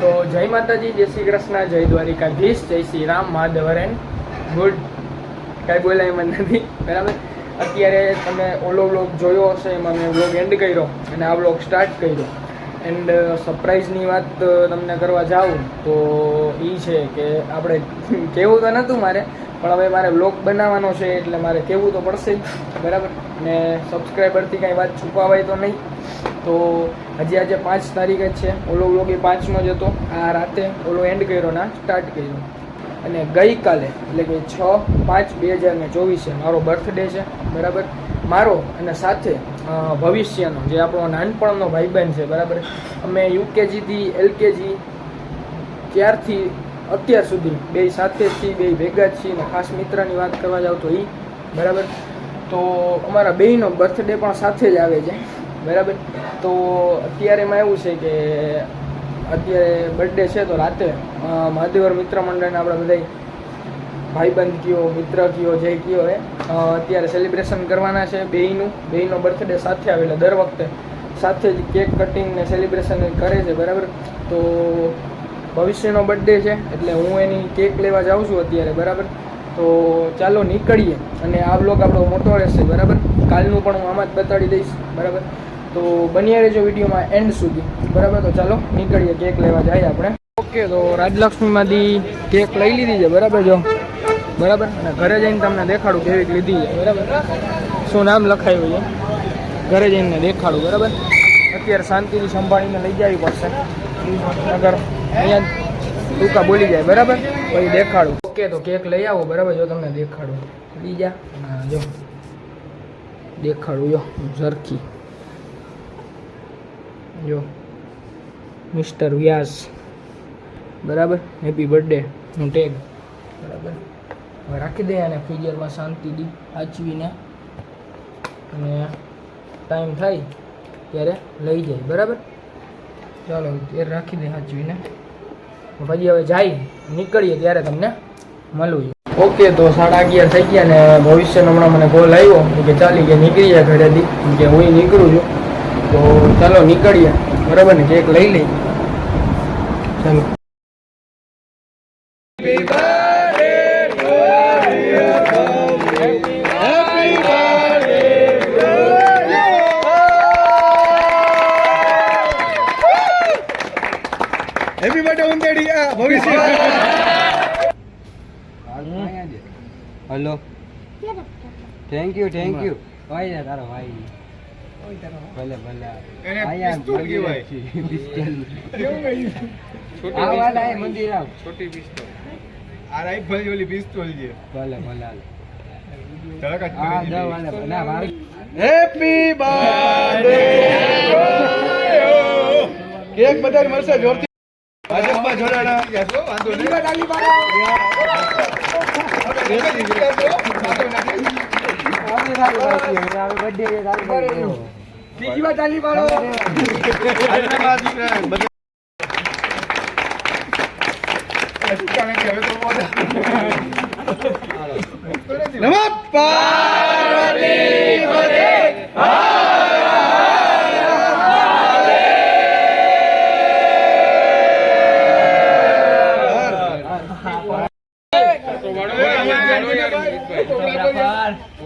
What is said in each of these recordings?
તો જય માતાજી, જય શ્રી કૃષ્ણ, જય દ્વારિકાધીશ, જય શ્રી રામ મહાદેવ એન્ડ ગુડ. કાંઈ બોલાય એમ નથી. બરાબર? અત્યારે તમે ઓલો વ્લોગ જોયો હશે, એમાં મેં વ્લોગ એન્ડ કર્યો અને આ વ્લોગ સ્ટાર્ટ કર્યો. એન્ડ સરપ્રાઇઝની વાત તમને કરવા જાઉં તો એ છે કે આપણે કહેવું તો નહોતું મારે, પણ હવે મારે વ્લોગ બનાવવાનો છે એટલે મારે કહેવું તો પડશે જ. બરાબર? ને સબસ્ક્રાઈબરથી કાંઈ વાત છુપાવાય તો નહીં. તો હજી આજે પાંચ તારીખ જ છે. ઓલો વ્લોગ એ પાંચનો જ હતો. આ રાતે ઓલો એન્ડ કર્યો ના સ્ટાર્ટ કર્યો. અને ગઈકાલે, એટલે કે છ પાંચ બે હજાર ને ચોવીસે મારો બર્થડે છે, બરાબર? મારો અને સાથે ભવિષ્યનો, જે આપણો નાનપણનો ભાઈબંધ છે, બરાબર? અમે યુકેજીથી એલકેજી ત્યારથી અત્યાર સુધી બે સાથે છીએ, બે ભેગા જ છીએ ને ખાસ મિત્રની વાત કરવા જાવ તો એ બરાબર? તો અમારા બેયનો બર્થડે પણ સાથે જ આવે છે. બરાબર? તો અત્યારે એમાં એવું છે કે અત્યારે બર્થડે છે તો રાતે મહાદેવર મિત્ર મંડળને આપણે બધા ભાઈબંધ કયો મિત્ર કયો જે કયો એ અત્યારે સેલિબ્રેશન કરવાના છે બેયનું. બેયનો બર્થડે સાથે આવેલા દર વખતે. સાથે જ કેક કટિંગ ને સેલિબ્રેશન કરે છે, બરાબર? તો ભવિષ્યનો બર્થડે છે, એટલે હું એની કેક લેવા જાઉં છું અત્યારે, બરાબર? તો ચાલો નીકળીએ. અને આ બ્લોગ આપણો મોટો રહેશે, બરાબર? કાલનું પણ હું આમાં જ બતાડી દઈશ, બરાબર? તો બન્યા રહેજો વિડીયોમાં એન્ડ સુધી. બરાબર? તો ચાલો, નીકળીએ. કેક લેવા જાય આપણે. ઓકે, તો રાજલક્ષ્મીમાંથી કેક લઈ લીધી છે. બરાબર જો? બરાબર? અને ઘરે જઈને તમને દેખાડું કેવી લીધી છે. બરાબર? શું નામ લખાયું છે? ઘરે જઈને દેખાડું. બરાબર? અત્યારે શાંતિથી સંભાળીને લઈ જવી પડશે. નગર અહીંયા ટૂંકા બોલી જાય. બરાબર? પછી દેખાડું. ઓકે, તો કેક લઈ આવો. બરાબર? જો તમને દેખાડું. લઈ જા. જો. દેખાડું, જો. ઝરખી જો મિસ્ટર વ્યાસ. બરાબર? હેપી બર્થડે નું ટેગ બરાબર. હવે રાખી દે અને ફિગરમાં શાંતિથી સાચવીને. અને ટાઈમ થાય ત્યારે લઈ જાય બરાબર? ચાલો ત્યારે રાખી દે સાચવીને. પછી હવે જાય નીકળીએ ત્યારે તમને મળું. ઓકે તો સાડા અગિયાર થઈ ગયા ને ભવિષ્યનો હમણાં મને કોલ આવ્યો કે ચાલી કે નીકળી જાય ઘરેથી. કે હું નીકળું છું. તો ચાલો નીકળીએ. બરાબર ને? કેક લઈ લઈ ચાલો. હેપી બર્થડે ઉંદેડી આ ભવિષ્ય. Hello. Thank you thank you ભાઈ તારો ભાઈ. ભલે ભલે. આયા કહેવાય. આ વાલા એ મંદિર આવ. આ ઓલી પિસ્તોલ છે. ભલે ભલે. હેપી બર્થડે કેક બધાને મળશે જોરથી. ભાજપમાં જોડાણા. વાંધો નહીં. બીજી વાર ચાલી પાડો. આજના દીકરા બધા નમઃ પાર્વતી પતે આવો મહેનત નાખ્યો દે. હવે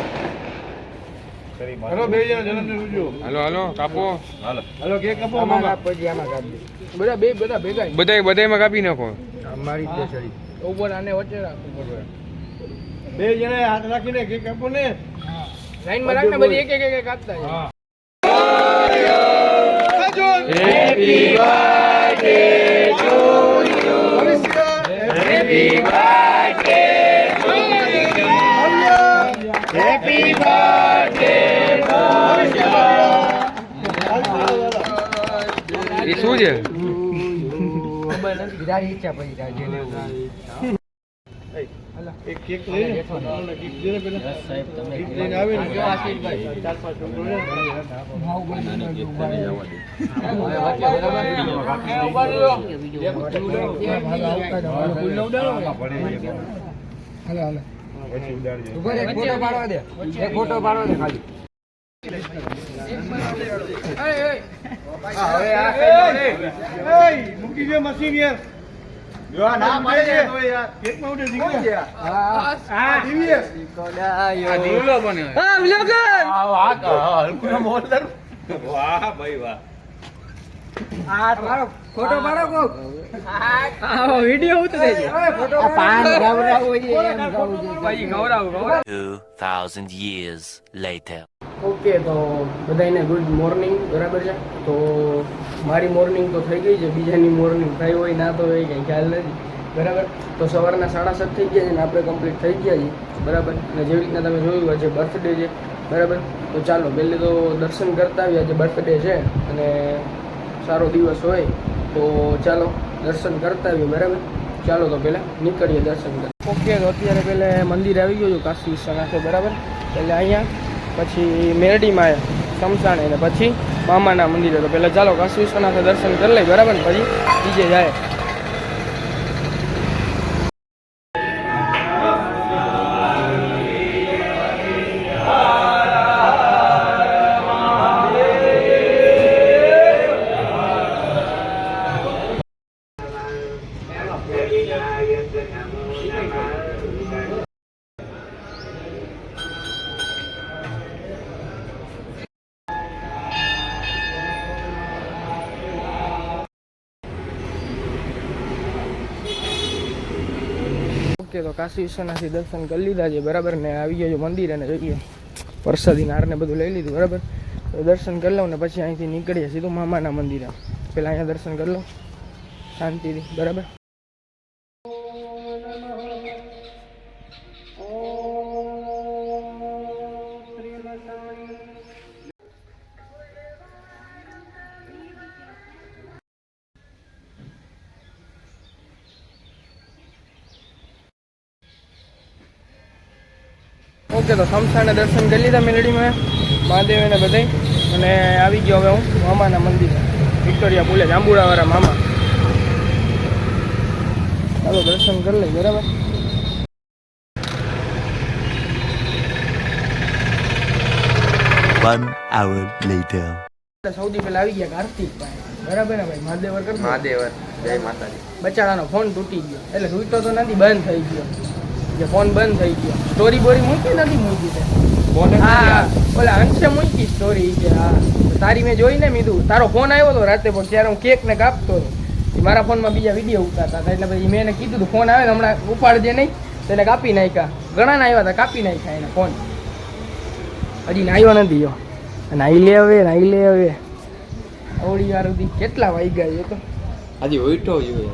હલો બે જણા જન્મદિન ઉજવો હાલો હાલો કાપો. હલો. કે કાપો મામા પછી આમાં કાપ બધા બે બધા ભેગા બધાય બધાયમાં કાપી નાખો. મારી જ છે ઉપર આને વચ્ચે પડે બે જણા હાથ રાખીને કે કાપો ને. લાઈનમાં રાખને બધી એક એક એક જાય. હેપી હેપી ને શું છે છોકરો લે. ઉપર એક ફોટો પાડવા દે એક ફોટો પાડવા દે ખાલી એય, મૂકી દે મશીન યાર કેકમાં ઉડે દીકરા. હા, દિવ્યેશ. હા આ તમારો ફોટો પાડો કોક. આવો વીડિયો ઉતરે છે. આ પાન ગવરાવો છે એમ ગાવું છે. પછી ખવડાવું ખવડાવું 2,000 years later. ઓકે તો બધાને ગુડ મોર્નિંગ બરાબર છે? તો મારી મોર્નિંગ તો થઈ ગઈ છે બીજાની મોર્નિંગ થઈ હોય ના તો હોય કંઈ ખ્યાલ નથી. બરાબર? તો સવારના સાડા સાત થઈ ગયા છે ને આપણે કમ્પ્લીટ થઈ ગયા છીએ. બરાબર? અને જેવી રીતના તમે જોયું આજે બર્થડે છે. બરાબર? તો ચાલો પહેલે તો દર્શન કરતા આવ્યા આજે બર્થડે છે. અને સારો દિવસ હોય. તો ચાલો, દર્શન કરતા આવીએ, બરાબર? ચાલો તો પહેલાં નીકળીએ દર્શન કરવા. ઓકે, તો અત્યારે પહેલાં મંદિર આવી ગયું છું કાશી વિશ્વનાથે, બરાબર? એટલે અહીંયા, પછી મેરડીમાં સમસાણે ને પછી મામાના મંદિરે. તો પહેલાં ચાલો, કાશી વિશ્વનાથે દર્શન કરી લઈએ, બરાબર? પછી બીજે જાય. કાશી વિશ્વનાથથી દર્શન કરી લીધા છે, બરાબર? ને આવી ગયો મંદિર અને જોઈએ. પ્રસાદી નારને બધું લઈ લીધું, બરાબર? દર્શન કરી લઉં ને પછી અહીંથી નીકળીએ સીધું મામાના મંદિરે. પહેલાં અહીંયા દર્શન કરી લઉં. શાંતિથી, બરાબર? ઓકે તો શમશાને દર્શન કરી લીધા મેલડીમાં. મહાદેવ ને બધે અને આવી ગયો હવે હું મામાના મંદિર. વિક્ટોરિયા બોલે જાંબુડાવાળા મામા. ચાલો દર્શન કરી લઈ બરાબર? One hour later. સૌથી પહેલા આવી ગયા કાર્તિક ભાઈ બરાબર ને ભાઈ? મહાદેવર કરી જય માતાજી. બચારાનો ફોન તૂટી ગયો. એટલે તૂટતો તો નથી બંધ થઈ ગયો. જે ફોન બંધ થઈ ગયો. સ્ટોરી બોરી મૂકી નથી મૂકી છે હા ઓલા અંશે મૂકી સ્ટોરી કે હા. તારી મેં જોઈને મીધું તારો ફોન આવ્યો હતો રાતે પણ ત્યારે હું કેક ને કાપતો હતો મારા ફોનમાં બીજા વીડિયો ઉતારતા હતા એટલે પછી મેં એને કીધું ફોન આવે ને હમણાં ઉપાડજે નહીં. તેને કાપી નાખ્યા. ઘણા ના આવ્યા હતા કાપી નાખ્યા એને ફોન. હજી નાહ્યો નથી યો. નાહી લે હવે નાહી લે હવે. અવળી વાર સુધી કેટલા વાગ્યા એ તો? હજી ઉઠો જોઈએ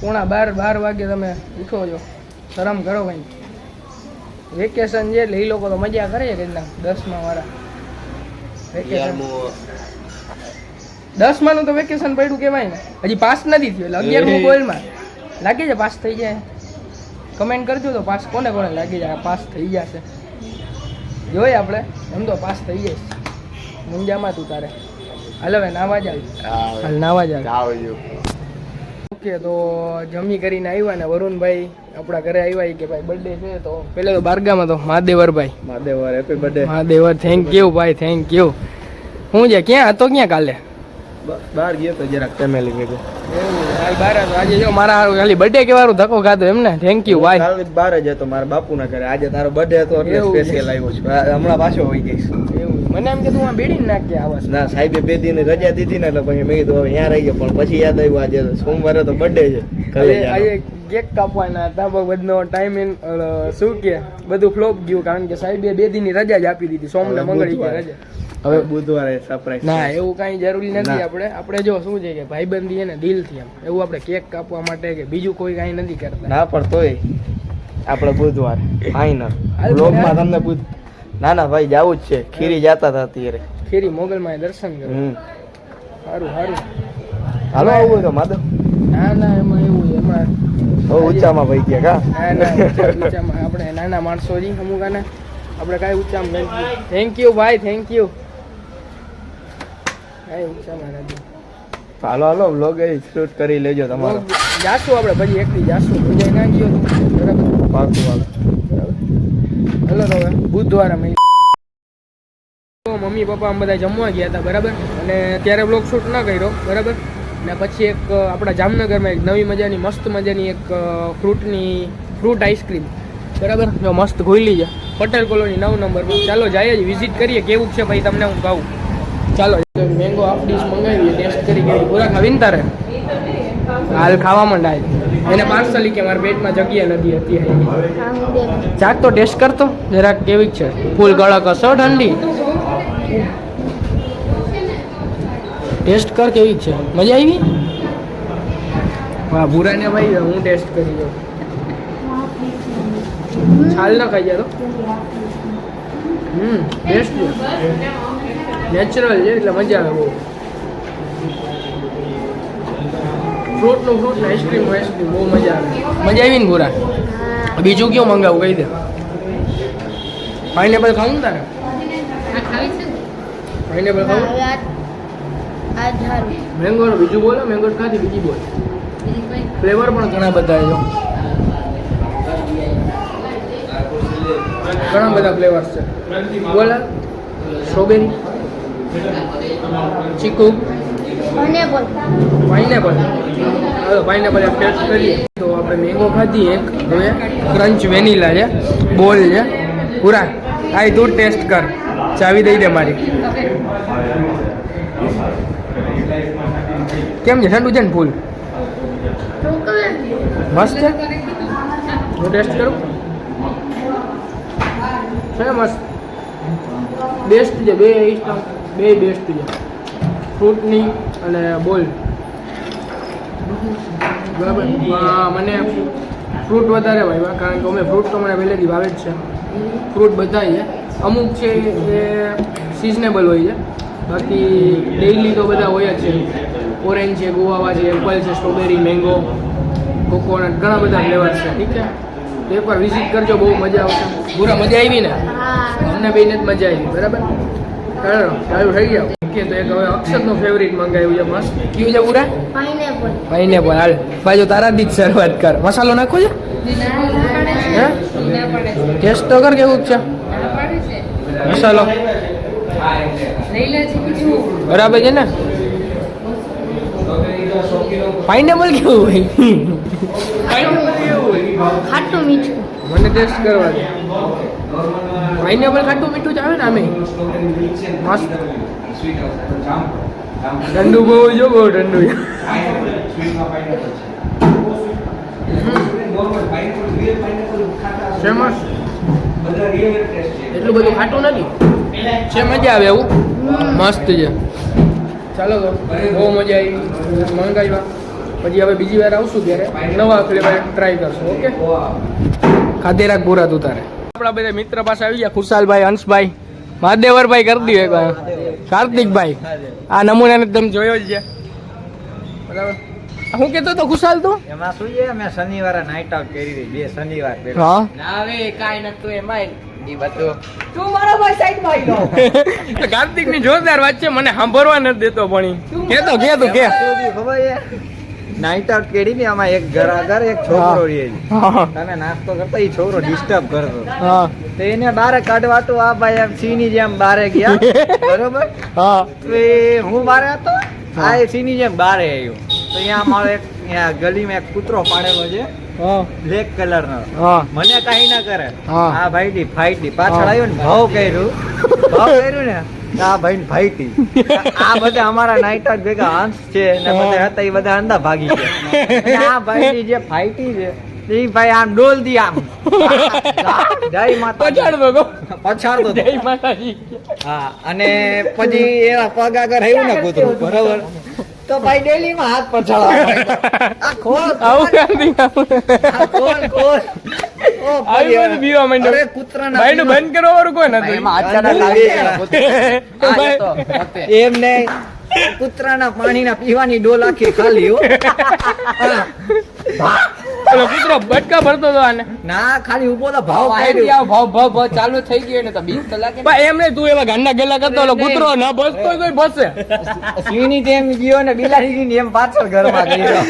પોણા બાર બાર વાગે તમે ઉઠો છો શરમ કરો ભાઈ. વેકેશન છે એટલે એ લોકો તો મજા કરે છે કેટલા દસમા વાળા. વેકેશન દસમા નું તો વેકેશન પડ્યું કહેવાય ને. હજી પાસ નથી થયું એટલે અગિયારમું ગોલમાં લાગે છે પાસ થઈ જાય. કમેન્ટ કરજો તો પાસ કોને કોને લાગી જાય. પાસ થઈ જશે જોઈએ આપણે. એમ તો પાસ થઈ જઈશ મુંજામાં તું તારે. હાલ હવે નાવા જ આવી. હાલ નાવા જ આવી. ઓકે તો જમી કરીને આવ્યા ને વરુણભાઈ આપણા ઘરે આવ્યા કે ભાઈ બર્થડે છે તો પેલે તો બારગામાં તો મહાદેવરભાઈ. Mahadevar happy birthday Mahadevar thank you ભાઈ થેન્ક યુ હું છે ક્યાં હતો ક્યાં કાલે? બહાર ગયો તો જરાક ફેમિલી ભેગું. હાલ બાર હતો આજે જો મારા હારું ખાલી બર્થડે કેવાનું ધક્કો ખાધો એમને. થેન્ક યુ ભાઈ કાલે બહાર જ હતો મારા બાપુના ઘરે. આજે તારો બર્થડે હતો એટલે સ્પેશિયલ આવ્યો છું. હમણાં પાછો હોઈ જઈશ મને એમ કે તું આ બેડી નાખ કે આવાસ ના સાહેબે બે દિન રજા દીધી ને એટલે પછી મેં કીધું હવે અહીંયા રહી ગયો. પણ પછી યાદ આવ્યું આજે સોમવારે તો બર્થડે છે. આજે કેક કાપવાના હતા બધનો ટાઈમ ઇન શું કે બધું ફ્લોપ ગયું કારણ કે સાહેબે બે દિનની રજા જ આપી દીધી સોમ ને મંગળી. રજા. હવે બુધવારે સરપ્રાઈઝ ના એવું કાંઈ જરૂરી નથી આપણે. આપણે જો શું છે કે ભાઈબંધી એને દિલથી એમ. એવું આપણે કેક કાપવા માટે કે બીજું કોઈ કાંઈ નથી કરતા. ના પણ તોય આપણે બુધવાર ફાઈનલ બ્લોગમાં મને- તમને બુધ ના ના ભાઈ જાવું જ છે. ખીરી જાતા હતા અત્યારે. ખીરી મોગલમાં દર્શન કરો હમ. સારું સારું હાલો આવું તો માધવ. ના ના એમાં એવું એમાં બહુ ઊંચામાં ભાઈ ગયા કા? ના ના ઊંચામાં આપણે નાના માણસો જી અમુક આના આપણે કાંઈ ઊંચામાં થેન્ક યુ ભાઈ થેન્ક યુ કાંઈ ઊંચામાં નથી. હાલો હાલો વ્લોગ એ શૂટ કરી લેજો તમારો. જાશું આપણે પછી એકલી જાશું. ના ગયો. બરાબર? પાકું હાલો. હલો હવે. બુધવારે મમ્મી. પપ્પા બધા જમવા ગયા હતા બરાબર? અને ત્યારે બ્લોગ શૂટ ના કર્યો બરાબર? ને પછી એક આપણા જામનગરમાં એક નવી મજાની, મસ્ત મજાની એક ફ્રૂટની, ફ્રૂટ આઈસ્ક્રીમ. બરાબર? જો મસ્ત ખોલી છે. પટેલ કોલોની નવ નંબરમાં. ચાલો જઈએ જ, વિઝિટ કરીએ. કેવું છે ભાઈ તમને હું કહું? ચાલો મેંગો હાફ ડીશ મંગાવીએ ટેસ્ટ કરી કેવી પૂરા ખાવીને તારે? હાલ ખાવા માંડાય એને પાર્સલ કે મારા પેટમાં જગ્યા નથી હતી. ચાક તો ટેસ્ટ કરતો. જરાક કેવી છે. ફૂલ કડક હશો ઠંડી. ટેસ્ટ કર કેવી છે? મજા આવી? હા ભૂરાને ભાઈ હું ટેસ્ટ કરી દઉં છાલ ના ખાઈ જાય હમ ટેસ્ટ નેચરલ છે એટલે મજા આવે બહુ. ફ્રૂટનું ફ્રૂટ ને આઈસ્ક્રીમ આઈસ્ક્રીમ બહુ મજા આવે. મજા આવી ને ભૂરા? બીજું કયું મંગાવું કહી દે. પાઇનેપલ ખાવું ને તારે? પાઇનેપલ ખાવું મેંગો બીજું બોલો મેંગો ખાધી બીજી બોલ? ફ્લેવર પણ ઘણા બધા છે ઘણા બધા ફ્લેવર્સ છે. બોલા. સ્ટ્રોબેરી ચીકુ. પાઇનેપલ હવે પાઇનેપલ ટેસ્ટ કરીએ. તો આપણે મેંગો ખાધી એક હવે ક્રંચ વેનીલા છે બોલ છે. પૂરા. આ તું ટેસ્ટ કર. ચાવી દઈ દે મારી. કેમ છે? ઠંડુ છે ને ફૂલ? મસ્ત છે? હું ટેસ્ટ કરું? છે મસ્ત? બેસ્ટ છે, બે ઇસ્ટમ બે બેસ્ટ છે. ફ્રૂટની અને બોલ. બરાબર? મને ફ્રૂટ વધારે ભાઈ કારણ કે અમે ફ્રૂટ તો મને પહેલેથી ભાવે જ છે. ફ્રૂટ બધા છે. અમુક છે એ સિઝનેબલ હોય છે. બાકી ડેઇલી તો બધા હોય જ છે ઓરેન્જ છે ગોવા છે એપલ છે સ્ટ્રોબેરી મેંગો કોકોનટ ઘણા બધા ફ્લેવર છે ઠીક છે તો એકવાર વિઝિટ કરજો બહુ મજા આવશે પૂરા મજા આવી ને અમને બેને જ મજા આવી બરાબર ચાલો ચાલુ થઈ ગયા ઓકે તો એક હવે અક્ષરનું ફેવરિટ મંગાવ્યું છે મસ્ત કયું છે પૂરા પાઇનેપલ હાલ બાજુ તારાથી જ શરૂઆત કર મસાલો નાખો છે હે ટેસ્ટ તો કર કેવું છે મસાલો બરાબર છે ને? પાઇનેપલ કેવું હોય? ખાટું મીઠું. મને ટેસ્ટ કરવા દે. પાઇનેપલ ખાટું મીઠું જ આવે ને આમે. મસ્ત. ઠંડુ બહુ જો બહુ ઠંડુ છે. છે. એટલું બધું ખાટું નથી? છે મજા આવે એવું? મસ્ત છે. ચાલો તો બહુ મજા આવી. મંગાવ્યા. પછી હવે બીજી વાર આવશું ત્યારે નવા ફ્લેવર ટ્રાય કરશું ઓકે? ખાધે રાખ પૂરા તું તારે. આપણા બધા મિત્ર પાસે આવી ગયા ખુશાલભાઈ હંસભાઈ. મહાદેવરભાઈ કરી વાર. કાર્તિકભાઈ આ નમૂનાને તમે જોયો જ છે. બરાબર? હું કેતો તો ખુશાલ તો? એમાં શું છે? મેં શનિવારે નાઇટ આઉટ કરી હતી બે શનિવાર હા. ના હવે કાંઈ નતું એમાં ઈ બધું કાર્તિકની જોરદાર વાત છે મને સાંભળવા નથી દેતો પણ કે તો કે તો કે. નાઇટ આઉટ કેડી ને આમાં એક ઘર આગળ એક છોકરો રહે છે. તમે નાસ્તો કરતા એ છોકરો ડિસ્ટર્બ કરતો. તો એને બારે કાઢવા તો આ ભાઈ એમ સિંહની જેમ બારે ગયા. બરોબર? હા. તો એ હું બારે હતો? આ એ સિંહની જેમ બારે આવ્યું તો અહીંયા મારો એક અહીંયા ગલીમાં એક કૂતરો પાડેલો છે. બ્લેક કલર નો મને કઈ ના કરે. આ ભાઈ ની ફાઈટી. પાછળ હા. આવ્યો ને ભાવ કર્યું. ભાવ કર્યું ને આ ભાઈ ફાઈટી. આ બધા અમારા નાઈટ ભેગા હંસ છે ને બધા હતા એ બધા અંદા ભાગી ગયા. આ ભાઈ ની જે ફાઈટી છે ભાઈ આમ ડોલ દી આમ. જય માતા પછાડ ભગો. પછાડ તો જય માતાજી. હા અને પછી એના પગ આગળ રહ્યું ને કૂતરું બરોબર? તો ભાઈ ડેલી માં હાથ પછાડવા આ ખોલ આવું. કાર્તિક આ ખોલ ખોલ. આવી બધું બીવા માંડ્યો. અરે કૂતરાના ભાઈ નું બંધ કરો કોઈ નથી. એમાં નહીં કૂતરાના પાણીના પીવાની ડોલ આખી ખાલી હો. પેલો કૂતરો બટકા ભરતો હતો આને. ના ખાલી ઊભો તો ભાવ ભાવ ભાવ ભાવ ચાલુ થઈ ગયો ને તો બીક તો પણ એમ નહીં તું એવા ગાંડા ગેલા કરતો ઓલો કૂતરો ના બસતો કોઈ સિંહની જેમ ગયો ને બિલાડી ને એમ પાછળ ઘરમાં ગયો.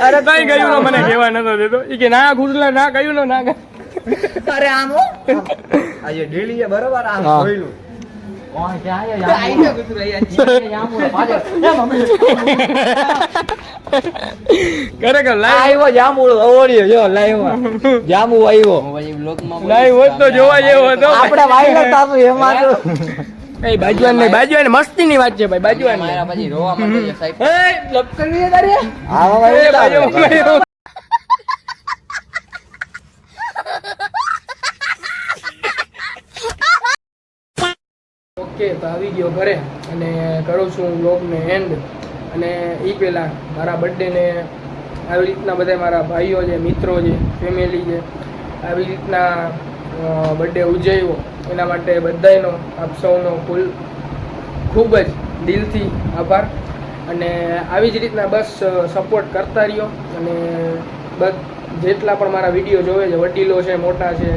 અરે કઈ ગયું મને કહેવા નતો દેતો. ઈ કે ના ઘૂસલા ના કયું ના અરે આમ આજે ડેલી બરોબર આમ જોઈલું ખરેખર લાઈવ આવ્યો જામુ ઓળ્યો જો લાઈવ જામુ આવ્યો. લાઈવ હોત તો જોવા જેવો હતો. આપણે વાયરલ થાતું એમાં એ બાજુવાન નહીં બાજુવાન મસ્તી ની વાત છે ભાઈ બાજુવાન મારા પછી રોવા માંડો સાહેબ. એ લપ કરી તારે? આવા એ બાજુ ઓકે તો આવી ગયો ઘરે અને કરું છું વ્લોગને એન્ડ અને એ પહેલાં મારા બર્થડેને આવી રીતના બધા મારા ભાઈઓ છે, મિત્રો છે ફેમિલી છે, આવી રીતના બર્થડે ઉજવ્યો. એના માટે બધાયનો, આપ સૌનો ફૂલ ખૂબ જ દિલથી આભાર. અને આવી જ રીતના બસ સપોર્ટ કરતા રહ્યો. અને બસ જેટલા પણ મારા વીડિયો જોવે છે, વડીલો છે, મોટા છે,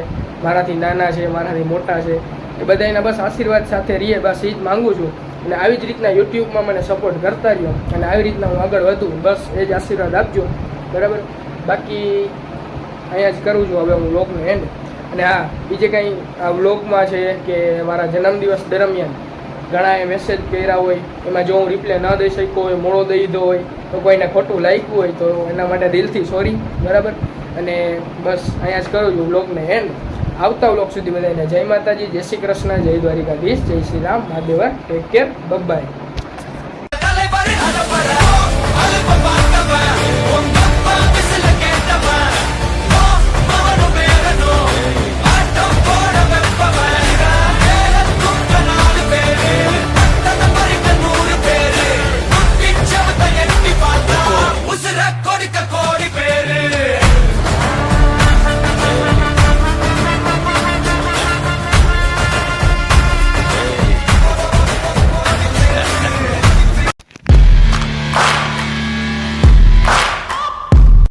મારાથી નાના છે, મારાથી મોટા છે એ બધાના બસ આશીર્વાદ સાથે રહીએ, બસ એ જ માગું છું. અને આવી જ રીતના યુટ્યુબમાં મને સપોર્ટ કરતા રહ્યો. અને આવી રીતના હું આગળ વધું, બસ એ જ આશીર્વાદ આપજો. બરાબર? બાકી અહીંયા જ કરું છું હવે હું વ્લોગનો એન્ડ અને હા, બીજે કંઈ આ વ્લોગમાં છે કે મારા જન્મદિવસ દરમિયાન ઘણાએ મેસેજ કર્યા હોય, એમાં જો હું રિપ્લે ન દઈ શક્યો હોય, મોડો દઈ દીધો હોય, તો કોઈને ખોટું લાગ્યું હોય, તો એના માટે દિલથી સોરી બરાબર? અને બસ અહીંયા જ કરું છું વ્લોગને એન્ડ આવતા વ્લોગ સુધી બધાને જય માતાજી, જય શ્રી કૃષ્ણ, જય દ્વારિકાધીશ, જય Shri Ram Mahadevar take care bye